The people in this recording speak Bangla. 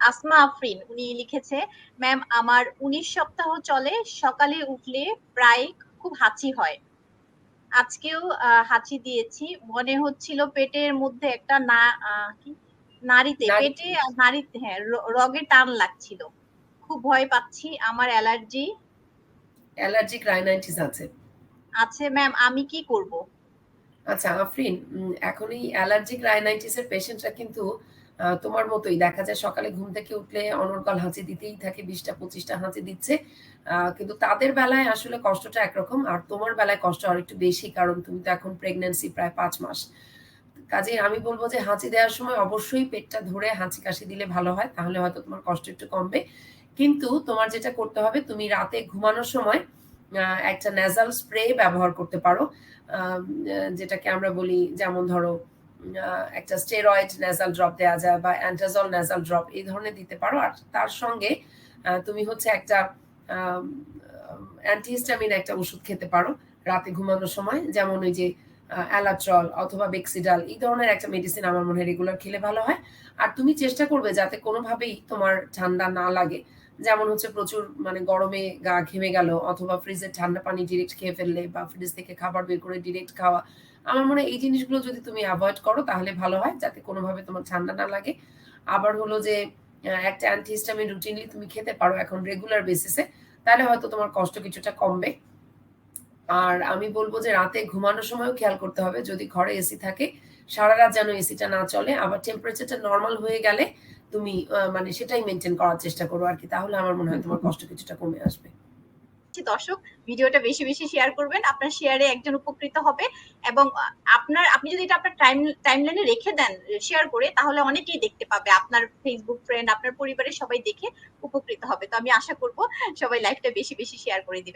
আসমা আফরিন উনি লিখেছে ম্যাম আমার উনিশ সপ্তাহ চলে সকালে উঠলে প্রায় খুব হাঁচি হয়। আজকেও হাঁচি দিয়েছি। মনে হচ্ছিল পেটের মধ্যে একটা না কি? নারীতে পেটে নারীতে হ্যাঁ রগে টান লাগছিল। খুব ভয় পাচ্ছি আমার অ্যালার্জি অ্যালার্জিক রাইনাইটিস আছে। আছে ম্যাম আমি কি করব? আচ্ছা আফরিন এখন এই অ্যালার্জিক রাইনাইটিসের পেশেন্টরা কিন্তু তোমার মতোই দেখা যায় সকালে ঘুম থেকে উঠলে অনর্গল হাঁচি দিতেই থাকে, বিশটা, পঁচিশটা হাঁচি দিচ্ছে। কিন্তু তাদের বেলায় আসলে কষ্টটা একরকম, আর তোমার বেলায় কষ্ট আর একটু বেশি, কারণ তুমি তো এখন প্রেগন্যান্সি প্রায় পাঁচ মাস। কাজে আমি বলব যে হাঁচি দেওয়ার সময় অবশ্যই পেটটা ধরে হাঁচি কাশি দিলে ভালো হয়, তাহলে হয়তো তোমার কষ্ট একটু কমবে। কিন্তু তোমার যেটা করতে হবে, তুমি রাতে ঘুমানোর সময় একটা নেজাল স্প্রে ব্যবহার করতে পারো। যেটাকে আমরা বলি, যেমন ধরো একটা স্টেরয়েড নেজাল ড্রপ দেওয়া যায় বা অ্যান্টাজল নেজাল ড্রপ এই ধরনের দিতে পারো। আর তার সঙ্গে তুমি হচ্ছে একটা অ্যান্টিহিস্টামিন একটা ওষুধ খেতে পারো রাতে ঘুমানোর সময়। যেমন ওই যে অ্যালাট্রল অথবা বেক্সিডাল এই ধরনের একটা মেডিসিন আমার মনে হয় রেগুলার খেলে ভালো হয়। আর তুমি চেষ্টা করবে যাতে কোনোভাবেই তোমার ঠান্ডা না লাগে। যেমন হচ্ছে প্রচুর মানে গরমে গা ঘেমে গেল অথবা ফ্রিজের ঠান্ডা পানি ডিরেক্ট খেয়ে ফেললে বা ফ্রিজ থেকে খাবার বের করে ডিরেক্ট খাওয়া। আমার মনে হয় এই জিনিসগুলো যদি তুমি অ্যাভয়েড করো তাহলে ভালো হয় যাতে কোনোভাবে তোমার ঠান্ডা না লাগে। আবার হলো যে একটা অ্যান্টিহিস্টামিন রুটিনলি তুমি খেতে পারো এখন রেগুলার বেসিসে তাহলে হয়তো তোমার কষ্ট কিছুটা কমবে। আর আমি বলব যে রাতে ঘুমানোর সময়ও খেয়াল করতে হবে। যদি ঘরে এসি থাকে সারা রাত যেন এসিটা না চলে, আবার টেম্পারেচারটা নর্মাল হয়ে গেলে তুমি মানে সেটাই মেনটেন করার চেষ্টা করো আর কি। তাহলে আমার মনে হয় তোমার কষ্ট কিছুটা কমে আসবে। দর্শক ভিডিওটা বেশি বেশি শেয়ার করবেন। আপনার শেয়ারে একজন উপকৃত হবে এবং আপনার আপনি যদি এটা আপনার টাইম টাইমলাইনে রেখে দেন শেয়ার করে তাহলে অনেকেই দেখতে পাবে। আপনার ফেসবুক ফ্রেন্ড আপনার পরিবারের সবাই দেখে উপকৃত হবে। তো আমি আশা করব সবাই লাইভটা বেশি বেশি শেয়ার করে দিবেন।